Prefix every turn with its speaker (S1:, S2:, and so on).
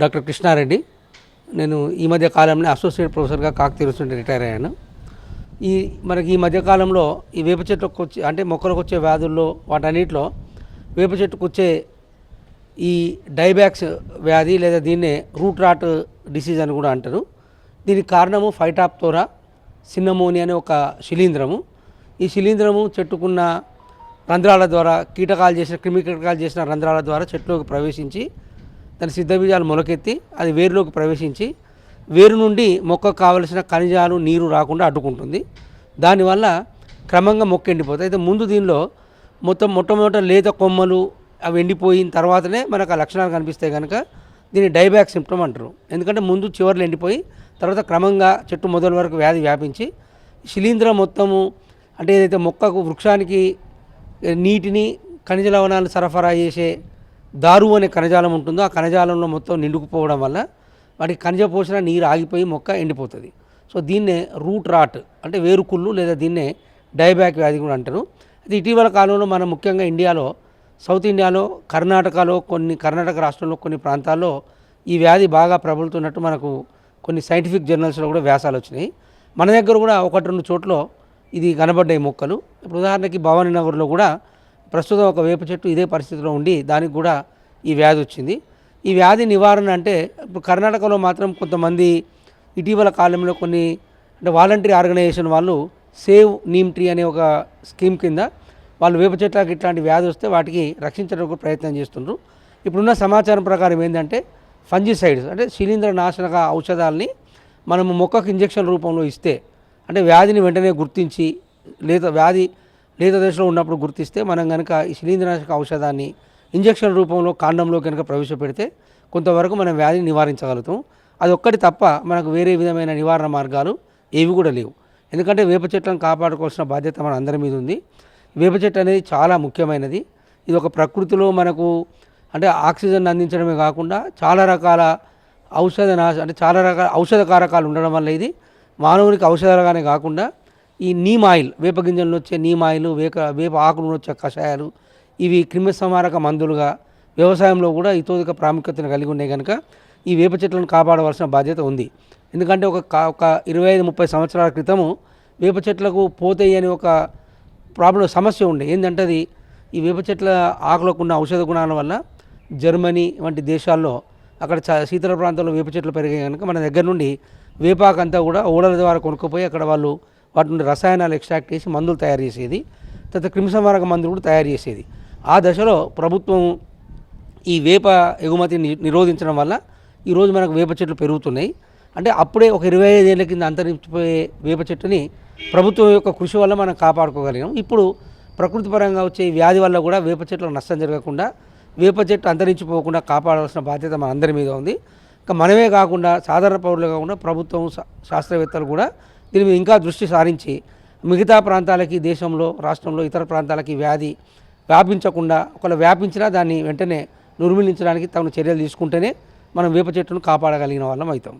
S1: Doctor Krishna Reddy. నేను ఈ మధ్య కాలంలో అసోసియేట్ ప్రొఫెసర్గా కాకతీయ నుండి రిటైర్ అయ్యాను. ఈ మనకి ఈ మధ్యకాలంలో ఈ వేప చెట్టుకు వచ్చే అంటే మొక్కలకు వచ్చే వ్యాధుల్లో వాటన్నిటిలో వేప చెట్టుకు వచ్చే ఈ డైబ్యాక్స్ వ్యాధి లేదా దీన్నే రూట్ రాట్ డిసీజ్ అని కూడా అంటారు. దీనికి కారణము ఫైటాప్తోరా సిన్నమోని అనే ఒక శిలీంధ్రము ఈ శిలీంధ్రము చెట్టుకున్న రంధ్రాల ద్వారా కీటకాలు చేసిన క్రిమికీటకాలు చేసిన రంధ్రాల ద్వారా చెట్టులోకి ప్రవేశించి దాని సిద్ధబీజాలు మొలకెత్తి అది వేరులోకి ప్రవేశించి వేరు నుండి మొక్కకు కావలసిన ఖనిజాలు నీరు రాకుండా అడ్డుకుంటుంది. దానివల్ల క్రమంగా మొక్క ఎండిపోతుంది. అయితే ముందు దీనిలో మొత్తం మొట్టమొదట లేత కొమ్మలు అవి ఎండిపోయిన తర్వాతనే మనకు ఆ లక్షణాలు కనిపిస్తాయి కనుక దీన్ని డైబ్యాక్ సిమ్టమ్ అంటారు. ఎందుకంటే ముందు చివర్లు ఎండిపోయి తర్వాత క్రమంగా చెట్టు మొదల వరకు వ్యాధి వ్యాపించి శిలీంధ్రం మొత్తము అంటే ఏదైతే మొక్కకు వృక్షానికి నీటిని ఖనిజ లవణాలు సరఫరా చేసే దారు అనే కణజాలం ఉంటుందో ఆ కణజాలంలో మొత్తం నిండుకుపోవడం వల్ల వాటికి ఖనిజ పోషణ నీరు ఆగిపోయి మొక్క ఎండిపోతుంది. సో దీన్నే రూట్ రాట్ అంటే వేరుకుళ్ళు లేదా దీన్నే డైబ్యాక్ వ్యాధి కూడా అంటారు. అయితే ఇటీవల కాలంలో మనం ముఖ్యంగా ఇండియాలో సౌత్ ఇండియాలో కర్ణాటకలో కొన్ని కర్ణాటక రాష్ట్రంలో కొన్ని ప్రాంతాల్లో ఈ వ్యాధి బాగా ప్రబలుతున్నట్టు మనకు కొన్ని సైంటిఫిక్ జర్నల్స్లో కూడా వ్యాసాలు వచ్చినాయి. మన దగ్గర కూడా ఒకటి రెండు చోట్ల ఇది కనబడ్డాయి మొక్కలు. ఇప్పుడు ఉదాహరణకి భవానీ నగర్లో కూడా ప్రస్తుతం ఒక వేప చెట్టు ఇదే పరిస్థితిలో ఉండి దానికి కూడా ఈ వ్యాధి వచ్చింది. ఈ వ్యాధి నివారణ అంటే ఇప్పుడు కర్ణాటకలో మాత్రం కొంతమంది ఇటీవల కాలంలో కొన్ని అంటే వాలంటరీ ఆర్గనైజేషన్ వాళ్ళు సేవ్ నీమ్ ట్రీ అనే ఒక స్కీమ్ కింద వాళ్ళు వేప చెట్లకు ఇట్లాంటి వ్యాధి వస్తే వాటికి రక్షించడానికి ప్రయత్నం చేస్తుండ్రు. ఇప్పుడున్న సమాచారం ప్రకారం ఏంటంటే ఫంజిసైడ్స్ అంటే శిలీంద్ర నాశనక ఔషధాలని మనము మొక్కకు ఇంజెక్షన్ రూపంలో ఇస్తే అంటే వ్యాధిని వెంటనే గుర్తించి లేదా వ్యాధి లేత దశలో ఉన్నప్పుడు గుర్తిస్తే మనం కనుక ఈ శిలీంద్రనాశక ఔషధాన్ని ఇంజక్షన్ రూపంలో కాండంలో కనుక ప్రవేశపెడితే కొంతవరకు మనం వ్యాధిని నివారించగలుగుతాం. అది ఒక్కటి తప్ప మనకు వేరే విధమైన నివారణ మార్గాలు ఏవి కూడా లేవు. ఎందుకంటే వేప చెట్లను కాపాడుకోవాల్సిన బాధ్యత మన అందరి మీద ఉంది. వేప చెట్టు అనేది చాలా ముఖ్యమైనది. ఇది ఒక ప్రకృతిలో మనకు అంటే ఆక్సిజన్ అందించడమే కాకుండా చాలా రకాల ఔషధ నాశ అంటే చాలా రకాల ఔషధ కారకాలు ఉండడం వల్ల ఇది మానవునికి ఔషధాలుగానే కాకుండా ఈ నీమ్ ఆయిల్ వేప గింజల వచ్చే నీమ్ ఆయిల్ వేక వేప ఆకులు వచ్చే కషాయాలు ఇవి క్రిమి సంహారక మందులుగా వ్యవసాయంలో కూడా ఇతోదిక ప్రాముఖ్యతను కలిగి ఉన్నాయి కనుక ఈ వేప చెట్లను కాపాడవలసిన బాధ్యత ఉంది. ఎందుకంటే ఒక ఒక ఇరవై ఐదు ముప్పై సంవత్సరాల క్రితము వేప చెట్లకు పోతాయి అని ఒక ప్రాబ్లం సమస్య ఉండే. ఏంటంటే అది ఈ వేప చెట్ల ఆకులకు ఉన్న ఔషధ గుణాల వల్ల జర్మనీ వంటి దేశాల్లో అక్కడ చ శీతల ప్రాంతంలో వేప చెట్లు పెరిగాయి కనుక మన దగ్గర నుండి వేపాకంతా కూడా ఓడల ద్వారా కొనుక్కుపోయి అక్కడ వాళ్ళు వాటి నుండి రసాయనాలు ఎక్స్ట్రాక్ట్ చేసి మందులు తయారు చేసేది. తర్వాత క్రిమిసంహారక మందులు కూడా తయారు చేసేది. ఆ దశలో ప్రభుత్వం ఈ వేప ఎగుమతిని నిరోధించడం వల్ల ఈరోజు మనకు వేప చెట్లు పెరుగుతున్నాయి. అంటే అప్పుడే ఒక ఇరవై ఐదేళ్ళ కింద అంతరించిపోయే వేప చెట్టుని ప్రభుత్వం యొక్క కృషి వల్ల మనం కాపాడుకోగలిగాం. ఇప్పుడు ప్రకృతి పరంగా వచ్చే వ్యాధి వల్ల కూడా వేప చెట్లకు నష్టం జరగకుండా వేప చెట్టు అంతరించిపోకుండా కాపాడాల్సిన బాధ్యత మన అందరి మీద ఉంది. ఇంకా మనమే కాకుండా సాధారణ పౌరులు కాకుండా ప్రభుత్వం శా- శాస్త్రవేత్తలు కూడా దీని మీద ఇంకా దృష్టి సారించి మిగతా ప్రాంతాలకి దేశంలో రాష్ట్రంలో ఇతర ప్రాంతాలకి వ్యాధి వ్యాపించకుండా ఒకవేళ వ్యాపించినా దాన్ని వెంటనే నిర్మూలించడానికి తగిన చర్యలు తీసుకుంటేనే మనం వేప చెట్టును కాపాడగలిగిన వాళ్ళం అవుతాం.